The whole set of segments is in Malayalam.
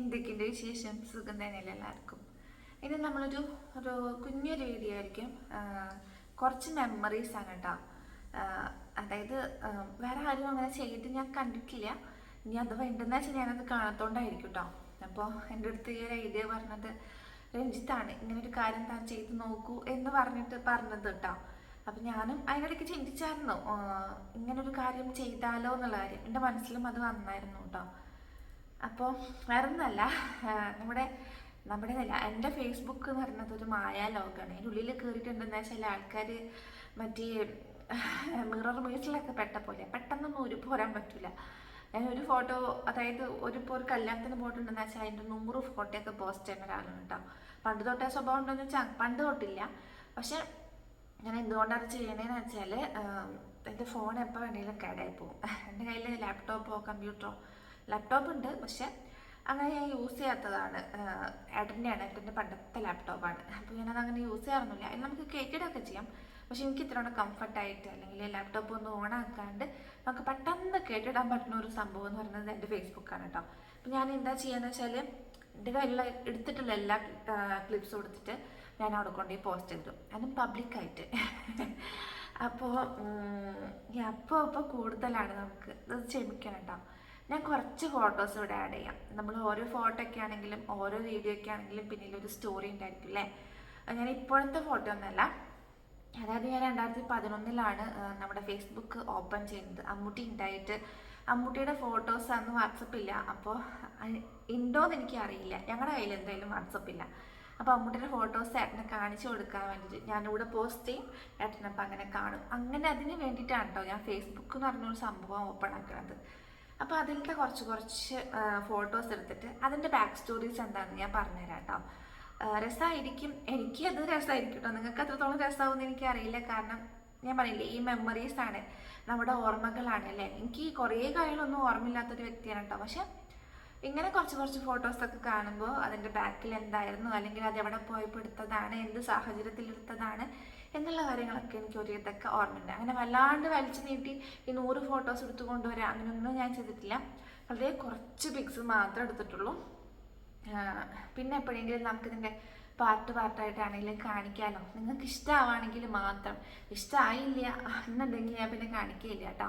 എന്തൊക്കെയുണ്ട് വിശേഷം? സുഖം തന്നെയല്ലേ എല്ലാവർക്കും? ഇനി നമ്മളൊരു ഒരു കുഞ്ഞൊരു വീഡിയോ ആയിരിക്കും. കുറച്ച് മെമ്മറീസ് ആണ് കേട്ടോ അതായത് വേറെ ആരും അങ്ങനെ ചെയ്തിട്ട് ഞാൻ കണ്ടിട്ടില്ല. ഇനി അത് വേണ്ടെന്ന് വെച്ചാൽ ഞാനത് കാണാത്തോണ്ടായിരിക്കും കേട്ടോ അപ്പോൾ എന്റെ അടുത്ത് ഈ ഒരു ഐഡിയ പറഞ്ഞത് രഞ്ജിത്താണ് ഇങ്ങനെ ഒരു കാര്യം താൻ ചെയ്ത് നോക്കൂ എന്ന് പറഞ്ഞിട്ട് പറഞ്ഞത് കേട്ടോ അപ്പം ഞാനും അതിനിടയ്ക്ക് ചിന്തിച്ചായിരുന്നു ഇങ്ങനൊരു കാര്യം ചെയ്താലോ എന്നുള്ള കാര്യം. എന്റെ മനസ്സിലും അത് വന്നായിരുന്നു കേട്ടോ അപ്പോൾ വേറൊന്നല്ല നമ്മുടെ നമ്മുടെ അല്ല എന്റെ ഫേസ്ബുക്ക് എന്ന് പറയുന്നത് ഒരു മായാ ലോകമാണ് അതിന്റെ ഉള്ളിൽ കയറിയിട്ടുണ്ടെന്ന് വെച്ചാൽ ആൾക്കാർ മറ്റേ മിറർ മേസിലൊക്കെ പെട്ട പോലെ പെട്ടെന്നൊന്നും ഒരു പോരാൻ പറ്റില്ല ഞാൻ ഒരു ഫോട്ടോ അതായത് ഒരു ഇപ്പോൾ ഒരു കല്യാണത്തിന് പോയിട്ടുണ്ടെന്ന് വെച്ചാൽ അതിന്റെ നൂറ് ഫോട്ടോയൊക്കെ പോസ്റ്റ് ചെയ്യുന്ന ഒരാളാണ് കേട്ടോ പണ്ട് തൊട്ടേ സ്വഭാവം ഉണ്ടോയെന്ന് വെച്ചാൽ പണ്ട് തൊട്ടില്ല. പക്ഷെ ഞാൻ എന്തുകൊണ്ടാണ് ചെയ്യണേന്ന് വെച്ചാൽ എന്റെ ഫോൺ എപ്പോൾ വേണമെങ്കിലും കേടായി പോകും. എന്റെ കയ്യിൽ ലാപ്ടോപ്പോ കമ്പ്യൂട്ടറോ ലാപ്ടോപ്പ് ഉണ്ട്. പക്ഷെ അങ്ങനെ ഞാൻ യൂസ് ചെയ്യാത്തതാണ്. ഏട്ടന്റെയാണ്. ഏട്ടന്റെ പണ്ടത്തെ ലാപ്ടോപ്പാണ് അപ്പോൾ ഞാനത് അങ്ങനെ യൂസ് ചെയ്യാറൊന്നുമില്ല. അതിൽ നമുക്ക് കേറ്റിടൊക്കെ ചെയ്യാം. പക്ഷെ എനിക്ക് ഇത്ര കംഫർട്ടായിട്ട് അല്ലെങ്കിൽ ലാപ്ടോപ്പ് ഒന്ന് ഓൺ ആക്കാണ്ട് നമുക്ക് പെട്ടെന്ന് കേട്ടിടാൻ പറ്റുന്ന ഒരു സംഭവം എന്ന് പറയുന്നത് എന്റെ ഫേസ്ബുക്കാണ് കേട്ടോ അപ്പോൾ ഞാൻ എന്താ ചെയ്യാന്ന് വെച്ചാൽ എന്റെ കയ്യിലുള്ള എടുത്തിട്ടുള്ള എല്ലാ ക്ലിപ്സും എടുത്തിട്ട് ഞാൻ അവിടെ കൊണ്ടുപോയി പോസ്റ്റ് ചെയ്തു. അതും പബ്ലിക്കായിട്ട് അപ്പോൾ അപ്പോൾ അപ്പോൾ കൂടുതലാണ് നമുക്ക്. ക്ഷമിക്കണം കേട്ടോ ഞാൻ കുറച്ച് ഫോട്ടോസ് ഇവിടെ ആഡ് ചെയ്യാം. നമ്മൾ ഓരോ ഫോട്ടോ ഒക്കെ ആണെങ്കിലും ഓരോ വീഡിയോ ഒക്കെ ആണെങ്കിലും പിന്നിൽ ഒരു സ്റ്റോറി ഉണ്ടായിരിക്കും അല്ലേ ഞാൻ ഇപ്പോഴത്തെ ഫോട്ടോ ഒന്നല്ല. അതായത് ഞാൻ രണ്ടായിരത്തി പതിനൊന്നിലാണ് നമ്മുടെ ഫേസ്ബുക്ക് ഓപ്പൺ ചെയ്യുന്നത്. അമ്മൂട്ടി ഉണ്ടായിട്ട്. അമ്മൂട്ടിയുടെ ഫോട്ടോസ് അന്ന് വാട്സപ്പ് ഇല്ല. അപ്പോൾ ഉണ്ടോയെന്ന് എനിക്ക് അറിയില്ല. ഞങ്ങളുടെ കയ്യിൽ എന്തായാലും വാട്സപ്പ് ഇല്ല. അപ്പോൾ അമ്മൂട്ടിയുടെ ഫോട്ടോസ് ഏട്ടനെ കാണിച്ചു കൊടുക്കാൻ വേണ്ടിയിട്ട് ഞാനിവിടെ പോസ്റ്റ് ചെയ്യും. ഏട്ടനപ്പം അങ്ങനെ കാണും. അങ്ങനെ അതിന് വേണ്ടിയിട്ടാണ് കേട്ടോ ഞാൻ ഫേസ്ബുക്ക് എന്ന് പറഞ്ഞൊരു സംഭവം ഓപ്പൺ ആക്കുന്നത് അപ്പോൾ അതിലത്തെ കുറച്ച് കുറച്ച് ഫോട്ടോസ് എടുത്തിട്ട് അതിന്റെ ബാക്ക് സ്റ്റോറീസ് എന്താണെന്ന് ഞാൻ പറഞ്ഞുതരാം കേട്ടോ രസമായിരിക്കും എനിക്ക് അത് രസമായിരിക്കും കേട്ടോ. നിങ്ങൾക്ക് അത്രത്തോളം രസമാവുമെന്ന് എനിക്ക് അറിയില്ല. കാരണം ഞാൻ പറയില്ലേ ഈ മെമ്മറീസ് ആണ് നമ്മുടെ ഓർമ്മകളാണ് അല്ലേ? എനിക്ക് കുറേ കാര്യങ്ങളൊന്നും ഓർമ്മയില്ലാത്തൊരു വ്യക്തിയാണ് കേട്ടോ. പക്ഷെ ഇങ്ങനെ കുറച്ച് കുറച്ച് ഫോട്ടോസൊക്കെ കാണുമ്പോൾ അതിന്റെ ബാക്കിൽ എന്തായിരുന്നു? അല്ലെങ്കിൽ അത് എവിടെ പോയപ്പോൾ എടുത്തതാണ്? എന്ത് സാഹചര്യത്തിൽ എടുത്തതാണ്? എന്നുള്ള കാര്യങ്ങളൊക്കെ എനിക്ക് ഒരു ഇതൊക്കെ ഓർമ്മയുണ്ട്. അങ്ങനെ വല്ലാണ്ട് വലിച്ചു നീട്ടി ഈ നൂറ് ഫോട്ടോസ് എടുത്തു കൊണ്ടുവരാം അങ്ങനെയൊന്നും ഞാൻ ചെയ്തിട്ടില്ല. വളരെ കുറച്ച് പിക്സ് മാത്രമേ എടുത്തിട്ടുള്ളൂ. പിന്നെ എപ്പോഴെങ്കിലും നമുക്കിതിന്റെ പാർട്ട് പാർട്ടായിട്ടാണെങ്കിലും കാണിക്കാമല്ലോ നിങ്ങൾക്ക് ഇഷ്ടമാവാണെങ്കിൽ മാത്രം. ഇഷ്ടമായില്ല എന്നുണ്ടെങ്കിൽ ഞാൻ പിന്നെ കാണിക്കുകയില്ല കേട്ടോ.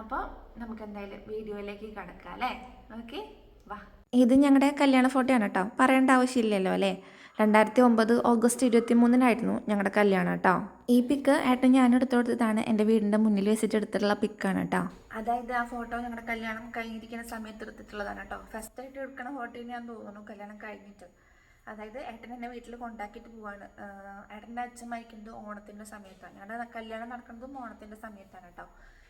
അപ്പോൾ നമുക്ക് എന്തായാലും വീഡിയോയിലേക്ക് കിടക്കാം അല്ലേ? ഓക്കെ വാ. ഇത് ഞങ്ങളുടെ കല്യാണ ഫോട്ടോയാണ് കേട്ടോ. പറയേണ്ട ആവശ്യമില്ലല്ലോ അല്ലേ? രണ്ടായിരത്തി ഒമ്പത് ഓഗസ്റ്റ് ഇരുപത്തി മൂന്നിനായിരുന്നു ഞങ്ങളുടെ കല്യാണം കേട്ടോ ഈ പിക്ക് ഏട്ടൻ ഞാൻ എടുത്തുകൊടുത്തതാണ് എന്റെ വീടിന്റെ മുന്നിൽ വെച്ചിട്ട് എടുത്തിട്ടുള്ള പിക്കാണ് കേട്ടോ അതായത് ആ ഫോട്ടോ ഞങ്ങളുടെ കല്യാണം കഴിഞ്ഞിരിക്കുന്ന സമയത്ത് എടുത്തിട്ടുള്ളതാണ് കേട്ടോ ഫസ്റ്റ് ആയിട്ട് എടുക്കുന്ന ഫോട്ടോ ഞാൻ തോന്നുന്നു കല്യാണം കഴിഞ്ഞിട്ട്. അതായത് ഏട്ടൻ എന്നെ വീട്ടിൽ കൊണ്ടാക്കിയിട്ട് പോവാണ്. ഏട്ടന്റെ അച്ഛൻ മരിക്കുന്നത് ഓണത്തിന്റെ സമയത്താണ്. ഞങ്ങളുടെ കല്യാണം നടക്കുന്നതും ഓണത്തിന്റെ സമയത്താണ് കേട്ടോ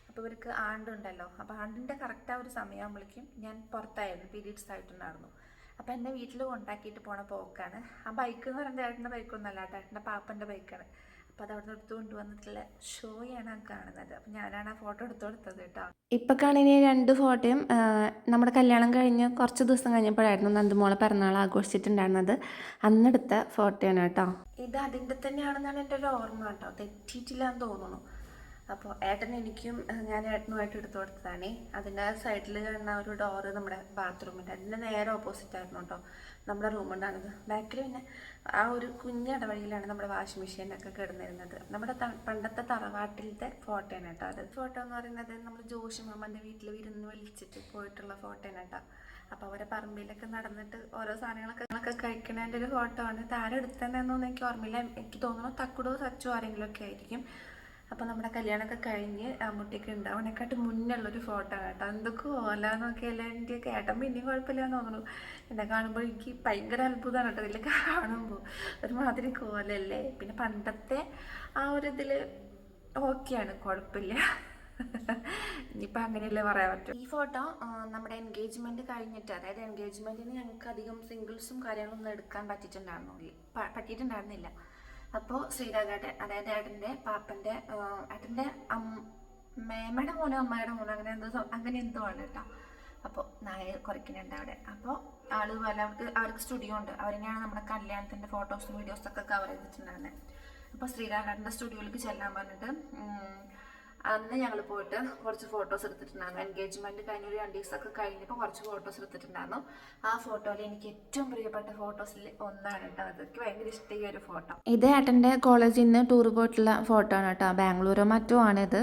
അപ്പോൾ ഇവർക്ക് ആണ്ടുണ്ടല്ലോ. അപ്പോൾ ആണ്ടിന്റെ കറക്റ്റ് ആ ഒരു സമയമാകുമ്പോഴേക്കും ഞാൻ പുറത്തായിരുന്നു. പീരീഡ്സ് ആയിട്ടുണ്ടായിരുന്നു അപ്പോൾ എന്നെ വീട്ടിൽ കൊണ്ടാക്കിയിട്ട് പോണ പോക്കാണ്. ആ ബൈക്ക് എന്ന് പറയുന്നത് ഏട്ടന്റെ ബൈക്കൊന്നുമല്ല ഏട്ടന്റെ പാപ്പന്റെ ബൈക്കാണ് അപ്പോൾ അത് അവിടുന്ന് നിന്ന് എടുത്തു കൊണ്ടുവന്നിട്ടുള്ള ഷോയാണ് ആ കാണുന്നത്. അപ്പോൾ ഞാനാണ് ആ ഫോട്ടോ എടുത്തു കൊടുത്തത് കേട്ടോ. ഇപ്പം കാണുന്ന ഈ രണ്ട് ഫോട്ടോയും നമ്മുടെ കല്യാണം കഴിഞ്ഞ് കുറച്ച് ദിവസം കഴിഞ്ഞപ്പോഴായിരുന്നു നന്ദുമോളെ പിറന്നാൾ ആഘോഷിച്ചിട്ടുണ്ടായിരുന്നത്. അന്നെടുത്ത ഫോട്ടോയാണ് കേട്ടോ. ഇത് അതിന്റെ തന്നെയാണെന്നാണ് എന്റെ ഒരു ഓർമ്മ കേട്ടോ. തെറ്റിയിട്ടില്ല എന്ന് തോന്നുന്നു. അപ്പോൾ ഏട്ടൻ എനിക്കും ഞാൻ ഏട്ടനുമായിട്ട് എടുത്തു കൊടുത്തതാണ്. അതിന്റെ സൈഡിൽ കാണുന്ന ഒരു ഡോറ് നമ്മുടെ ബാത്റൂമിന്റെ അതിന്റെ നേരെ ഓപ്പോസിറ്റ് ആയിരുന്നു കേട്ടോ നമ്മുടെ റൂമുണ്ടാണത് ബാക്കിൽ പിന്നെ ആ ഒരു കുഞ്ഞിടവഴിയിലാണ് നമ്മുടെ വാഷിംഗ് മെഷീനൊക്കെ കിടന്നിരുന്നത്. നമ്മുടെ പണ്ടത്തെ തറവാട്ടിലത്തെ ഫോട്ടോയാണ് കേട്ടോ അത്. ഫോട്ടോ എന്ന് പറയുന്നത് നമ്മുടെ ജോഷി മാമന്റെ വീട്ടിൽ വിരുന്ന് വിളിച്ചിട്ട് പോയിട്ടുള്ള ഫോട്ടോയാണ് കേട്ടോ അപ്പോൾ അവരെ പറമ്പിലൊക്കെ നടന്നിട്ട് ഓരോ സാധനങ്ങളൊക്കെ ഒക്കെ ഒരു ഫോട്ടോ ആണ്. താരം എടുത്തതെന്നൊന്നും എനിക്ക് ഓർമ്മയില്ല. എനിക്ക് തോന്നുന്നു തക്കുടോ സച്ചോ ആരെങ്കിലും ഒക്കെ ആയിരിക്കും. അപ്പോൾ നമ്മുടെ കല്യാണമൊക്കെ കഴിഞ്ഞ് അമ്മൂട്ടിയൊക്കെ ഉണ്ട് അവനെക്കാട്ട് മുന്നുള്ളൊരു ഫോട്ടോ കേട്ടോ. എന്തൊക്കെ ഓലാന്നൊക്കെ അല്ല എന്റെ കേട്ടോ പിന്നെയും കുഴപ്പമില്ലാന്ന് തോന്നുന്നു. എന്നെ കാണുമ്പോൾ എനിക്ക് ഭയങ്കര അത്ഭുതമാണ് കേട്ടോ ഇതിൽ കാണുമ്പോൾ. ഒരുമാതിരി കോലല്ലേ. പിന്നെ പണ്ടത്തെ ആ ഒരു ഇതിൽ ഓക്കെയാണ് കുഴപ്പമില്ല. ഇനിയിപ്പോൾ അങ്ങനെയല്ലേ പറയാൻ പറ്റും. ഈ ഫോട്ടോ നമ്മുടെ എൻഗേജ്മെന്റ് കഴിഞ്ഞിട്ട് അതായത് എൻഗേജ്മെന്റിന് ഞങ്ങൾക്ക് അധികം സിംഗിൾസും കാര്യങ്ങളൊന്നും എടുക്കാൻ പറ്റിയിട്ടുണ്ടായിരുന്നില്ല പറ്റിയിട്ടുണ്ടായിരുന്നില്ല. അപ്പോൾ ശ്രീരാഗേട്ടൻ അതായത് ഏട്ടന്റെ പാപ്പന്റെ ഏട്ടന്റെ മേമയുടെ മോനോ അമ്മയുടെ മോനോ അങ്ങനെ എന്തോ അങ്ങനെ എന്തോ ആണ് കേട്ടോ അപ്പോൾ നായ കുറയ്ക്കുന്നുണ്ട് അവിടെ. അപ്പോൾ ആൾ പോലെ അവർക്ക് അവർക്ക് സ്റ്റുഡിയോ ഉണ്ട്. അവർ തന്നെയാണ് നമ്മുടെ കല്യാണത്തിന്റെ ഫോട്ടോസും വീഡിയോസും ഒക്കെ കവർ ചെയ്തിട്ടുണ്ടായിരുന്നത് അപ്പോൾ ശ്രീരാഘേട്ടന്റെ സ്റ്റുഡിയോയിലേക്ക് ചെല്ലാൻ പറഞ്ഞിട്ട് അന്ന് ഞങ്ങൾ പോയിട്ട് കുറച്ച് ഫോട്ടോസ് എടുത്തിട്ടുണ്ടായിരുന്നു. എൻഗേജ്മെന്റ് കഴിഞ്ഞ ഒരു രണ്ട് ദിവസമൊക്കെ കഴിഞ്ഞപ്പോൾ കുറച്ച് ഫോട്ടോസ് എടുത്തിട്ടുണ്ടായിരുന്നു. ആ ഫോട്ടോയിൽ എനിക്ക് ഏറ്റവും പ്രിയപ്പെട്ട ഫോട്ടോസിൽ ഒന്നാണ് കേട്ടോ അത്. എനിക്ക് ഭയങ്കര ഇഷ്ടമായ ഒരു ഫോട്ടോ ഇത് ഏട്ടന്റെ കോളേജിൽ നിന്ന് ടൂർ പോയിട്ടുള്ള ഫോട്ടോ ആണ് കേട്ടോ. ബാംഗ്ലൂരോ മറ്റോ ആണിത്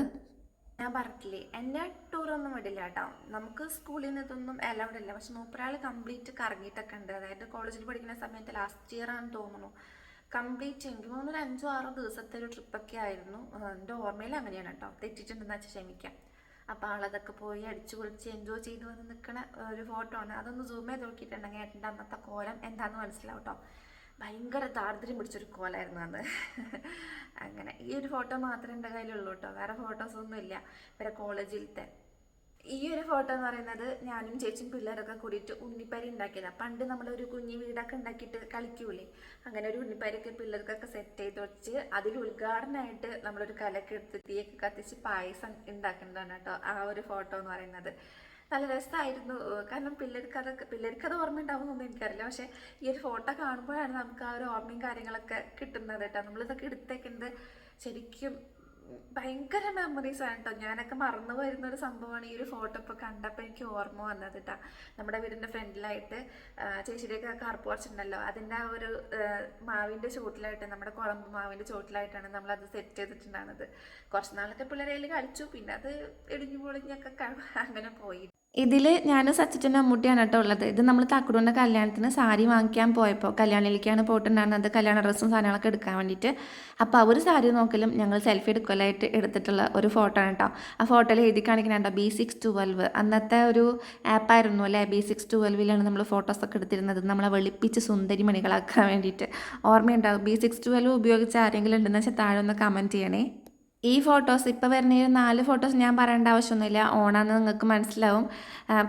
ഞാൻ പറഞ്ഞില്ലേ എന്നെ ടൂറൊന്നും വിടില്ല കേട്ടോ. നമുക്ക് സ്കൂളിൽ നിന്ന് ഇതൊന്നും അലൗഡ് ഇല്ല പക്ഷെ മൂപ്പരാൾ കംപ്ലീറ്റ് കറങ്ങിയിട്ടൊക്കെ ഉണ്ട്. അതായത് കോളേജിൽ പഠിക്കുന്ന സമയത്ത് ലാസ്റ്റ് ഇയർ ആണെന്ന് തോന്നുന്നു. കംപ്ലീറ്റ് എനിക്ക് ഒരു അഞ്ചോ ആറോ ദിവസത്തെ ഒരു ട്രിപ്പൊക്കെ ആയിരുന്നു. എന്റെ ഓർമ്മയിൽ അങ്ങനെയാണ് കേട്ടോ. തെറ്റിട്ടുണ്ടെന്ന് വെച്ചാൽ ക്ഷമിക്കാം. അപ്പോൾ ആളതൊക്കെ പോയി അടിച്ചു പൊളിച്ച് എൻജോയ് ചെയ്ത് വന്ന് നിൽക്കുന്ന ഒരു ഫോട്ടോ ആണ്. അതൊന്ന് സൂം ചെയ്ത് നോക്കിയിട്ടുണ്ടെങ്കിൽ ഏട്ടന്റെ അന്നത്തെ കോലം എന്താണെന്ന് മനസ്സിലാവും കേട്ടോ ഭയങ്കര ദാർദ്ര്യം പിടിച്ചൊരു കോലായിരുന്നു അന്ന്. അങ്ങനെ ഈ ഒരു ഫോട്ടോ മാത്രമേ എന്റെ കയ്യിലുള്ളൂ കേട്ടോ വേറെ ഫോട്ടോസ് ഒന്നും ഇല്ല ഇവരെ കോളേജിലത്തെ ഈ ഒരു ഫോട്ടോ എന്ന് പറയുന്നത് ഞാനും ചേച്ചിയും പിള്ളേരൊക്കെ കൂടിയിട്ട് ഉണ്ണിപ്പരി ഉണ്ടാക്കിയതാണ് പണ്ട് നമ്മളൊരു കുഞ്ഞു വീടൊക്കെ ഉണ്ടാക്കിയിട്ട് കളിക്കൂലേ? അങ്ങനെ ഒരു ഉണ്ണിപ്പരിയൊക്കെ പിള്ളേർക്കൊക്കെ സെറ്റ് ചെയ്ത് വെച്ച് അതിൽ ഉദ്ഘാടനമായിട്ട് നമ്മളൊരു കലക്ക് എടുത്ത് തീയൊക്കെ കത്തിച്ച് പായസം ഉണ്ടാക്കുന്നതാണ് കേട്ടോ ആ ഒരു ഫോട്ടോ എന്ന് പറയുന്നത്. നല്ല രസമായിരുന്നു. കാരണം പിള്ളേർക്ക് അതൊക്കെ പിള്ളേർക്ക് അത് ഓർമ്മ ഉണ്ടാവുമെന്നൊന്നും എനിക്കറിയില്ല. പക്ഷേ ഈ ഒരു ഫോട്ടോ കാണുമ്പോഴാണ് നമുക്ക് ആ ഒരു ഓർമ്മയും കാര്യങ്ങളൊക്കെ കിട്ടുന്നത് കേട്ടോ. നമ്മളിതൊക്കെ എടുത്തേക്കുന്നത് ശരിക്കും ഭയങ്കര മെമ്മറീസ് ആണ് കേട്ടോ ഞാനൊക്കെ മറന്നു വരുന്ന ഒരു സംഭവമാണ് ഈ ഒരു ഫോട്ടോ ഇപ്പോൾ കണ്ടപ്പോൾ എനിക്ക് ഓർമ്മ വന്നത് കേട്ടോ നമ്മുടെ വീടിന്റെ ഫ്രണ്ടിലായിട്ട് ചേച്ചിയുടെയൊക്കെ കറുപ്പ് പറിച്ചിട്ടുണ്ടല്ലോ അതിന്റെ ആ ഒരു മാവിന്റെ ചുവട്ടിലായിട്ട് നമ്മുടെ കുളമ്പ് മാവിന്റെ ചുവട്ടിലായിട്ടാണ് അത് സെറ്റ് ചെയ്തിട്ടുണ്ടായിരുന്നത്. കുറച്ച് പിള്ളേരെ കളിച്ചു. പിന്നെ അത് ഇടിഞ്ഞു പൊളിഞ്ഞൊക്കെ അങ്ങനെ പോയി. ഇതിൽ ഞാനും സച്ചിന്റെ അമ്മൂട്ടിയാണ് കേട്ടോ ഉള്ളത്. ഇത് നമ്മൾ തക്കുടൂന്റെ കല്യാണത്തിന് സാരി വാങ്ങിക്കാൻ പോയപ്പോൾ കല്യാണിലേക്കാണ് പോയിട്ടുണ്ടായിരുന്നത്. കല്യാണ ഡ്രസ്സും സാധനങ്ങളൊക്കെ എടുക്കാൻ വേണ്ടിയിട്ട്. അപ്പോൾ അവർ സാരി നോക്കലും ഞങ്ങൾ സെൽഫി എടുക്കലായിട്ട് എടുത്തിട്ടുള്ള ഒരു ഫോട്ടോ ആണ് കേട്ടോ. ആ ഫോട്ടോയിൽ എഴുതി കാണിക്കുന്നുണ്ടോ ബി സിക്സ് ട്വൽവ് അന്നത്തെ ഒരു ആപ്പായിരുന്നു അല്ലേ? ബി സിക്സ് ട്വൽവിലാണ് നമ്മൾ ഫോട്ടോസൊക്കെ എടുത്തിരുന്നത്. നമ്മളെ വെളുപ്പിച്ച് സുന്ദരി മണികളാക്കാൻ വേണ്ടിയിട്ട്. ഓർമ്മയുണ്ടാവും ബി സിക്സ് ട്വൽവ് ഉപയോഗിച്ച് ആരെങ്കിലും ഉണ്ടെന്ന് വെച്ചാൽ താഴെ ഒന്ന് കമന്റ് ചെയ്യണേ. ഈ ഫോട്ടോസ് ഇപ്പോൾ വരുന്ന ഈ നാല് ഫോട്ടോസ് ഞാൻ പറയേണ്ട ആവശ്യമൊന്നുമില്ല. ഓണാന്ന് നിങ്ങൾക്ക് മനസ്സിലാവും. ആ,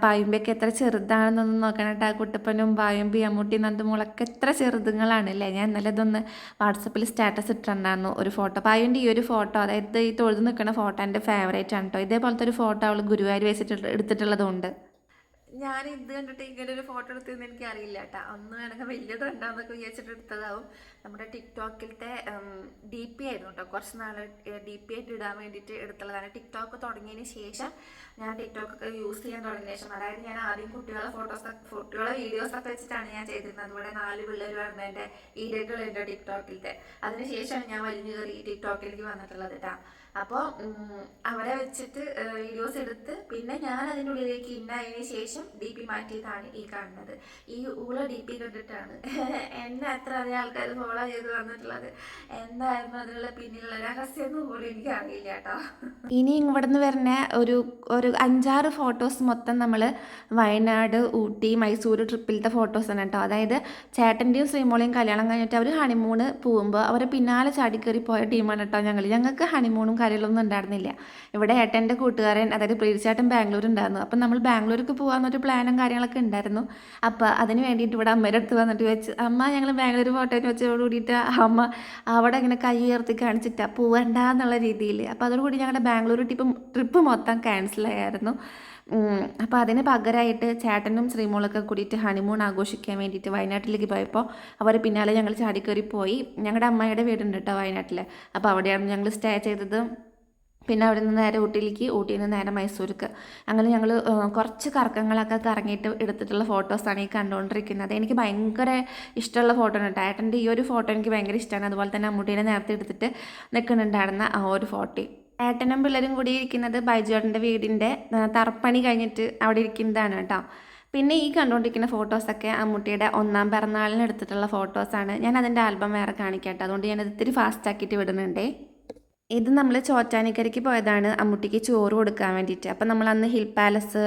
എത്ര ചെറുതാണെന്നൊന്നും നോക്കണം കേട്ടോ കുട്ടപ്പനും പായുമ്പി അമ്മൂട്ടി നന്ദമോളൊക്കെ എത്ര ചെറുതുങ്ങളാണ് അല്ലേ? ഞാൻ ഇന്നലെ ഇതൊന്ന് വാട്സപ്പിൽ സ്റ്റാറ്റസ് ഇട്ടിട്ടുണ്ടായിരുന്നു. ഒരു ഫോട്ടോ പായുന്റെ ഈ ഒരു ഫോട്ടോ അതായത് ഈ തൊഴുതു നിൽക്കുന്ന ഫോട്ടോ എന്റെ ഫേവറേറ്റ് ആണ് കേട്ടോ ഇതേപോലത്തെ ഒരു ഫോട്ടോ അവൾ ഗുരുവായൂർ വെച്ചിട്ട് എടുത്തിട്ടുള്ളതുകൊണ്ട് ഞാൻ ഇത് കണ്ടിട്ട് ഇങ്ങനെ ഒരു ഫോട്ടോ എടുത്തതെന്ന് എനിക്ക് അറിയില്ല കേട്ടോ അന്ന് വേണമെങ്കിൽ വലിയ ട്രെൻഡാന്നൊക്കെ വിചാരിച്ചിട്ട് എടുത്തതാവും. നമ്മുടെ ടിക്ടോക്കിലത്തെ ഡി പി ആയിരുന്നു കേട്ടോ കുറച്ച് നാൾ ഡി പി ആയിട്ട് ഇടാൻ വേണ്ടിയിട്ട് എടുത്തുള്ളതാണ്. ടിക്ടോക്ക് തുടങ്ങിയതിന് ശേഷം ഞാൻ ടിക്ടോക്ക് യൂസ് ചെയ്യാൻ തുടങ്ങിയ ശേഷം. അതായത് ഞാൻ ആദ്യം കുട്ടികളെ ഫോട്ടോസ് കുട്ടികളെ വീഡിയോസ് ഒക്കെ വെച്ചിട്ടാണ് ഞാൻ ചെയ്തിരുന്നത്. അതുപോലെ നാല് പിള്ളേർ വരുന്ന എന്റെ വീഡിയോകളുണ്ട് ടിക്ടോക്കിലത്തെ അതിനുശേഷമാണ് ഞാൻ വലിഞ്ഞു കയറി ടിക്ടോക്കിലേക്ക് വന്നിട്ടുള്ളത് കേട്ടോ അപ്പോൾ അവരെ വെച്ചിട്ട് വീഡിയോസ് എടുത്ത് പിന്നെ ഞാൻ അതിന്റെ ഉള്ളിലേക്ക് ഇന്നതിന് ശേഷം ഡി പി മാറ്റിയതാണ് ഈ കാണുന്നത്. ഈ ഊള ഡി പി കണ്ടിട്ടാണ്. എന്നെ അത്ര അധികം ആൾക്കാർ ഫോളോ ചെയ്ത് വന്നിട്ടുള്ളത്. എന്തായിരുന്നു അതിനുള്ള പിന്നിലുള്ള രഹസ്യം പോലും എനിക്ക് അറിയില്ല കേട്ടോ. ഇനി ഇവിടുന്ന് വരുന്ന ഒരു ഒരു അഞ്ചാറ് ഫോട്ടോസ് മൊത്തം നമ്മൾ വയനാട് ഊട്ടി മൈസൂർ ട്രിപ്പിലത്തെ ഫോട്ടോസ് ആണ് കേട്ടോ. അതായത് ചേട്ടന്റെയും ശ്രീമോളിയും കല്യാണം കഴിഞ്ഞിട്ട് അവർ ഹണിമൂണ് പോകുമ്പോൾ അവരെ പിന്നാലെ ചാടിക്കേറി പോയ ടീമാണ് കേട്ടോ ഞങ്ങൾ ഞങ്ങൾക്ക് ഹണിമൂണും കാര്യങ്ങളൊന്നും ഉണ്ടായിരുന്നില്ല. ഇവിടെ ഏട്ടന്റെ കൂട്ടുകാരൻ അതായത് പ്രീതിച്ചേട്ടൻ ബാംഗ്ലൂർ ഉണ്ടായിരുന്നു അപ്പം നമ്മൾ ബാംഗ്ലൂർക്ക് പോകാമെന്നൊരു പ്ലാനും കാര്യങ്ങളൊക്കെ ഉണ്ടായിരുന്നു. അപ്പോൾ അതിന് വേണ്ടിയിട്ട് ഇവിടെ അമ്മയുടെ അടുത്ത് വന്നിട്ട് വെച്ച് അമ്മ ഞങ്ങൾ ബാംഗ്ലൂർ പോട്ടെ വെച്ചതോട് കൂടിയിട്ട് അമ്മ അവിടെ ഇങ്ങനെ കൈ ഉയർത്തി കാണിച്ചിട്ടാ പോവണ്ട എന്നുള്ള രീതിയിൽ അപ്പോൾ അതോടുകൂടി ഞങ്ങളുടെ ബാംഗ്ലൂർ ട്രിപ്പ് ട്രിപ്പ് മൊത്തം ക്യാൻസലായിരുന്നു അപ്പോൾ അതിന് പകരമായിട്ട് ചേട്ടനും ശ്രീമോളൊക്കെ കൂടിയിട്ട് ഹണിമൂൺ ആഘോഷിക്കാൻ വേണ്ടിയിട്ട് വയനാട്ടിലേക്ക് പോയപ്പോൾ അവർ പിന്നാലെ ഞങ്ങൾ ചാടിക്കയറി പോയി. ഞങ്ങളുടെ അമ്മയുടെ വീടുണ്ട് കേട്ടോ വയനാട്ടിൽ അപ്പോൾ അവിടെയാണ് ഞങ്ങൾ സ്റ്റേ ചെയ്തത്. പിന്നെ അവിടെ നിന്ന് നേരെ ഊട്ടിയിലേക്ക് ഊട്ടിയിൽ നിന്ന് നേരെ മൈസൂർക്ക്. അങ്ങനെ ഞങ്ങൾ കുറച്ച് കറക്കങ്ങളൊക്കെ കറങ്ങിയിട്ട് എടുത്തിട്ടുള്ള ഫോട്ടോസാണ് ഈ കണ്ടുകൊണ്ടിരിക്കുന്നത് എനിക്ക് ഭയങ്കര ഇഷ്ടമുള്ള ഫോട്ടോ ഉണ്ട് ഏട്ടന്റെ ഈ ഒരു ഫോട്ടോ എനിക്ക് ഭയങ്കര ഇഷ്ടമാണ് അതുപോലെ തന്നെ അമ്മൂട്ടീനെ നേരത്തെ എടുത്തിട്ട് നിൽക്കുന്നുണ്ടായിരുന്ന ആ ഒരു ഫോട്ടോ. ഏട്ടനും പിള്ളേരും കൂടി ഇരിക്കുന്നത് ബൈജുവേട്ടന്റെ വീടിന്റെ തറപ്പണി കഴിഞ്ഞിട്ട് അവിടെ ഇരിക്കുന്നതാണ് കേട്ടോ. പിന്നെ ഈ കണ്ടുകൊണ്ടിരിക്കുന്ന ഫോട്ടോസൊക്കെ അമ്മൂട്ടിയുടെ ഒന്നാം പിറന്നാളിന് എടുത്തിട്ടുള്ള ഫോട്ടോസാണ്. ഞാൻ അതിന്റെ ആൽബം വേറെ കാണിക്കാം കേട്ടോ. അതുകൊണ്ട് ഞാനത് ഇത്തിരി ഫാസ്റ്റ് ആക്കിയിട്ട് വിടുന്നുണ്ടേ. ഇത് നമ്മൾ ചോറ്റാനിക്കരയ്ക്ക് പോയതാണ് അമ്മൂട്ടിക്ക് ചോറ് കൊടുക്കാൻ വേണ്ടിയിട്ട്. അപ്പം നമ്മൾ അന്ന് ഹിൽ പാലസ്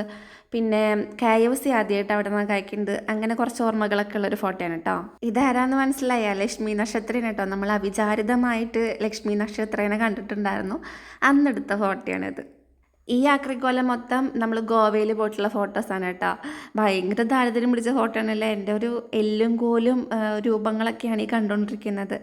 പിന്നെ കെ സി ആദ്യമായിട്ട് അവിടെ നിന്ന് കഴിക്കുന്നത് അങ്ങനെ കുറച്ച് ഓർമ്മകളൊക്കെ ഉള്ളൊരു ഫോട്ടോയാണ് കേട്ടോ ഇതാരാന്ന് മനസ്സിലായ? ലക്ഷ്മി നക്ഷത്രേനെ കേട്ടോ നമ്മൾ അവിചാരിതമായിട്ട് ലക്ഷ്മി നക്ഷത്രേനെ കണ്ടിട്ടുണ്ടായിരുന്നു. അന്നെടുത്ത ഫോട്ടോയാണിത്. ഈ ആക്രിക്കോലം മൊത്തം നമ്മൾ ഗോവയിൽ പോയിട്ടുള്ള ഫോട്ടോസാണ് കേട്ടോ ഭയങ്കര ദാരിദ്ര്യം പിടിച്ച ഫോട്ടോ ആണല്ലേ എന്റെ ഒരു എല്ലും കോലും രൂപങ്ങളൊക്കെയാണ് ഈ കണ്ടുകൊണ്ടിരിക്കുന്നത്.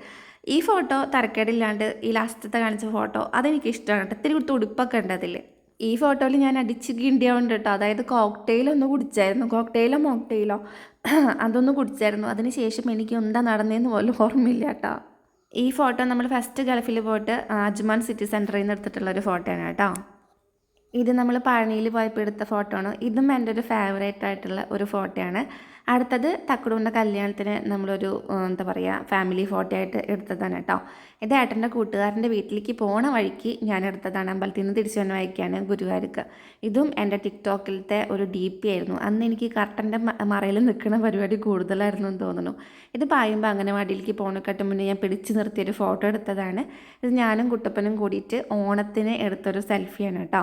ഈ ഫോട്ടോ തരക്കേടില്ലാണ്ട് ഈ ലാസ്റ്റത്തെ കാണിച്ച ഫോട്ടോ അതെനിക്ക് ഇഷ്ടമാണ് കേട്ടോ. ഇത്തിരി തുടുപ്പൊക്കെ ഉണ്ട് അതിൽ ഈ ഫോട്ടോയിൽ ഞാൻ അടിച്ച് കിണ്ടിയാവുണ്ട് കേട്ടോ. അതായത് കോക്ടെയിൽ ഒന്ന് കുടിച്ചായിരുന്നു. കോക്ടെയിലോ മോക്ടെയിലോ അതൊന്ന് കുടിച്ചായിരുന്നു. അതിന് ശേഷം എനിക്ക് എന്താ നടന്നതെന്ന് പോലും ഓർമ്മയില്ല കേട്ടോ. ഈ ഫോട്ടോ നമ്മൾ ഫസ്റ്റ് ഗൾഫിൽ പോയിട്ട് അജ്മാൻ സിറ്റി സെന്ററിൽ നിന്ന് എടുത്തിട്ടുള്ള ഒരു ഫോട്ടോയാണ് കേട്ടോ. ഇത് നമ്മൾ പഴനിയിൽ പോയപ്പോൾ എടുത്ത ഫോട്ടോ ആണ് ഇതും എന്റെ ഒരു ഫേവറേറ്റ് ആയിട്ടുള്ള ഒരു ഫോട്ടോയാണ്. അടുത്തത് തക്കുടുവിന്റെ കല്യാണത്തിന് നമ്മളൊരു എന്താ പറയുക ഫാമിലി ഫോട്ടോ ആയിട്ട് എടുത്തതാണ് കേട്ടോ. ഇത് ഏട്ടന്റെ കൂട്ടുകാരന്റെ വീട്ടിലേക്ക് പോണ വഴിക്ക് ഞാൻ എടുത്തതാണ്. അമ്പലത്തിൽ നിന്ന് തിരിച്ചു വന്ന വഴിക്കാണ് ഗുരുവായൂർക്ക്. ഇതും എന്റെ ടിക്ടോക്കിലത്തെ ഒരു ഡി പി ആയിരുന്നു. അന്ന് എനിക്ക് കർട്ടന്റെ മറയിൽ നിൽക്കുന്ന പരിപാടി കൂടുതലായിരുന്നു എന്ന് തോന്നുന്നു. ഇത് പായുമ്പോൾ അംഗനവാടിയിലേക്ക് പോണക്കാട്ട് മുന്നേ ഞാൻ പിടിച്ചു നിർത്തിയൊരു ഫോട്ടോ എടുത്തതാണ്. ഇത് ഞാനും കുട്ടപ്പനും കൂടിയിട്ട് ഓണത്തിന് എടുത്തൊരു സെൽഫിയാണ് കേട്ടോ.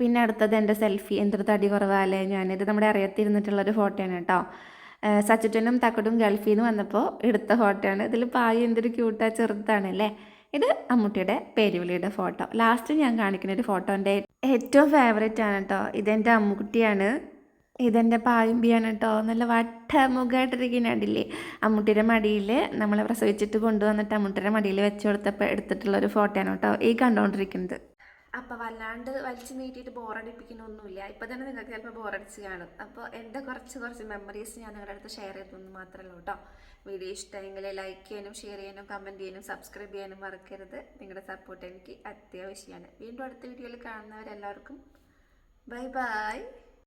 പിന്നെ അടുത്തത് എന്റെ സെൽഫി എന്തൊരു തടി കുറവാല്ലേ ഞാനിത് നമ്മുടെ അറിയത്തിരുന്നിട്ടുള്ളൊരു ഫോട്ടോയാണ് കേട്ടോ. സച്ചുറ്റനും തക്കടും ഗൾഫിൽ നിന്ന് വന്നപ്പോൾ എടുത്ത ഫോട്ടോ ആണ് ഇതിൽ പായ എന്തൊരു ക്യൂട്ടാ ചെറുതാണ് അല്ലേ? ഇത് അമ്മൂട്ടിയുടെ പേരുവിളിയുടെ ഫോട്ടോ. ലാസ്റ്റ് ഞാൻ കാണിക്കുന്ന ഒരു ഫോട്ടോ എന്റെ ഏറ്റവും ഫേവറേറ്റ് ആണ് കേട്ടോ ഇതെന്റെ അമ്മുക്കുട്ടിയാണ് ഇതെന്റെ പായുമ്പിയാണ് കേട്ടോ നല്ല വട്ട അടിയില്ലേ അമ്മൂട്ടിയുടെ മടിയിൽ നമ്മളെ പ്രസവിച്ചിട്ട് കൊണ്ടുവന്നിട്ട് അമ്മൂട്ടിയുടെ മടിയിൽ വെച്ച് കൊടുത്തപ്പോൾ എടുത്തിട്ടുള്ള ഒരു ഫോട്ടോയാണ് കേട്ടോ ഈ കണ്ടുകൊണ്ടിരിക്കുന്നത് അപ്പോൾ വല്ലാണ്ട് വലിച്ചു നീട്ടിയിട്ട് ബോറടിപ്പിക്കണമൊന്നുമില്ല ഇപ്പോൾ തന്നെ നിങ്ങൾക്ക് ചിലപ്പോൾ ബോറടിച്ച് കാണും. അപ്പോൾ എന്റെ കുറച്ച് കുറച്ച് മെമ്മറീസ് ഞാൻ നിങ്ങളുടെ അടുത്ത് ഷെയർ ചെയ്തൊന്നും മാത്രമല്ല കേട്ടോ വീഡിയോ ഇഷ്ടമെങ്കിൽ ലൈക്ക് ചെയ്യാനും ഷെയർ ചെയ്യാനും കമന്റ് ചെയ്യാനും സബ്സ്ക്രൈബ് ചെയ്യാനും മറക്കരുത്. നിങ്ങളുടെ സപ്പോർട്ട് എനിക്ക് അത്യാവശ്യമാണ്. വീണ്ടും അടുത്ത വീഡിയോയിൽ കാണുന്നവരെല്ലാവർക്കും ബൈ ബൈ